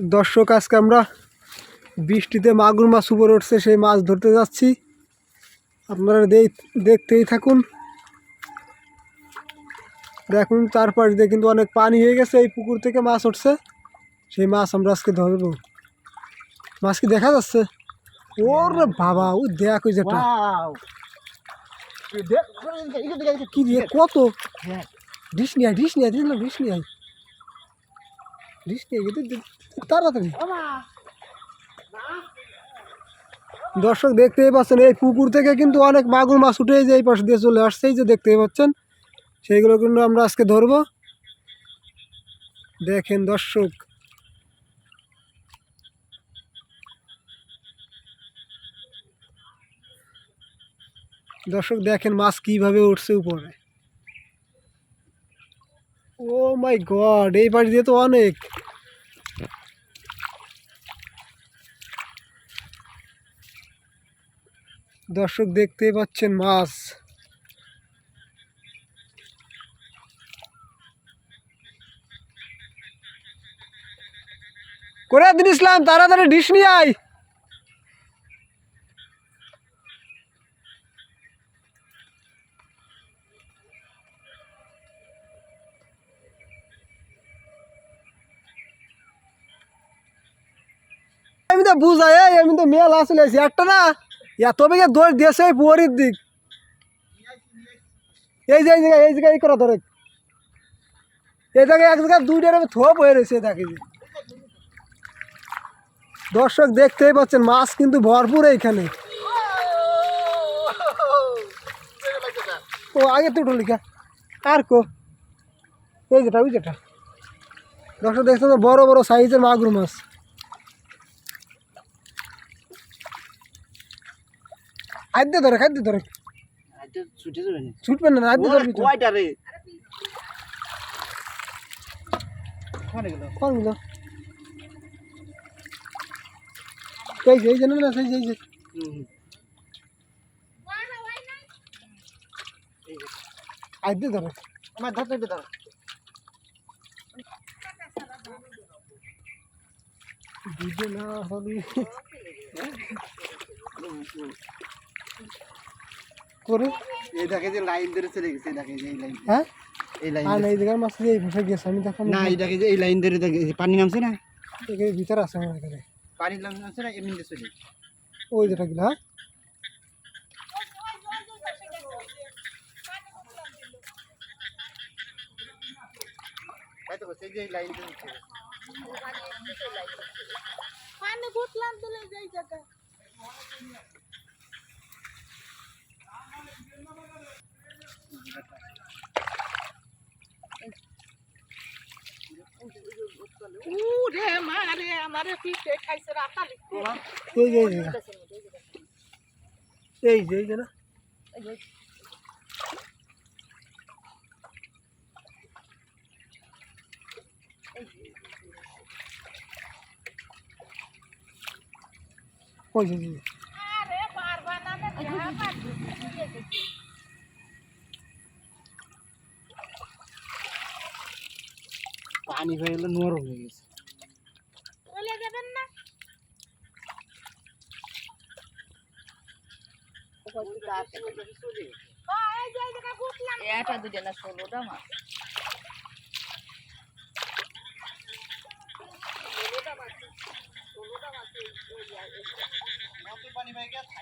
দর্শক আজকে আমরা বৃষ্টিতে মাগুর মাছ উপরে উঠছে সেই মাছ ধরতে যাচ্ছি। আপনারা দেখ- দেখতেই থাকুন। দেখুন তারপর দিয়ে কিন্তু অনেক পানি হয়ে গেছে এই পুকুর থেকে মাছ উঠছে। সেই মাছ আমরা আজকে ধরবো। মাছ কি দেখা যাচ্ছে? ওর বাবা ও দেখ ওই যেটা. কি দিয়ে কত? ডিস নিয়ে ডিস নিয়ে ডিস না ডিস নিয়ে গেছে তাড়াতাড়ি। দর্শক দেখতেই পাচ্ছেন, এই পুকুর থেকে কিন্তু অনেক মাগুর মাছ উঠে যে এই পাশ দিয়ে চলে আসছে যে দেখতেই পাচ্ছেন, সেইগুলো কিন্তু আমরা আজকে ধরবো। দেখেন দর্শক। দর্শক দেখেন মাছ কীভাবে উঠছে উপরে। ও মাই গড এই পাশ দিয়ে তো অনেক। দর্শক দেখতেই পাচ্ছেন মাছ। করে দিন ইসলাম, তাড়াতাড়ি ডিশ নিয়ে আয়। তো এই, আমি তো মেল আসলে একটা না? এত বেগে দিয়েছে এই পুয়ারির দিক। এই যে, এই জায়গায় এই জায়গায় করা ধরে। এই জায়গায় এক জায়গায় দুইটার থোপ হয়ে রয়েছে দেখে দর্শক দেখতেই পাচ্ছেন, মাছ কিন্তু ভরপুর এইখানে। ও, আগে তো উঠলি আর কো? এই যেটা, ওই যেটা। দর্শক দেখছেন বড় বড় সাইজের মাগুর মাছ। আদ্য ধরে খাদ্য ধরে। ছুটবেন না। আদ্য ধরবি কয়টা রে? কোনে গেল এই যে এই যে না না সেই যে এই ধরে। আমার ধরতে দে ধর। দিবে না হবে করে। এই দেখে যে লাইন ধরে চলে গেছে দেখে যে এই লাইন হ্যাঁ? এই লাইন আর এই জায়গার মাছ এই ভাষা গেছে আমি দেখো না এই দেখে যে এই লাইন ধরে দেখে পানি নামছে না? ভিতরে আছে আমার এখানে। পানি নামছে না এমনি চলে ওই যেটা গিলা হ্যাঁ। পানি বুতলাম তুলে যাই জায়গা এই যে এই যে এই যে। না। ওই যে আরে পারবা না রে পানি হয়ে গেলে নরম হয়ে গেছে চলে যাবেন না ও, এই যে এই জায়গা বুতলাম এটা দুটো না ষোলোটা মাছ পানি হয়ে গেছে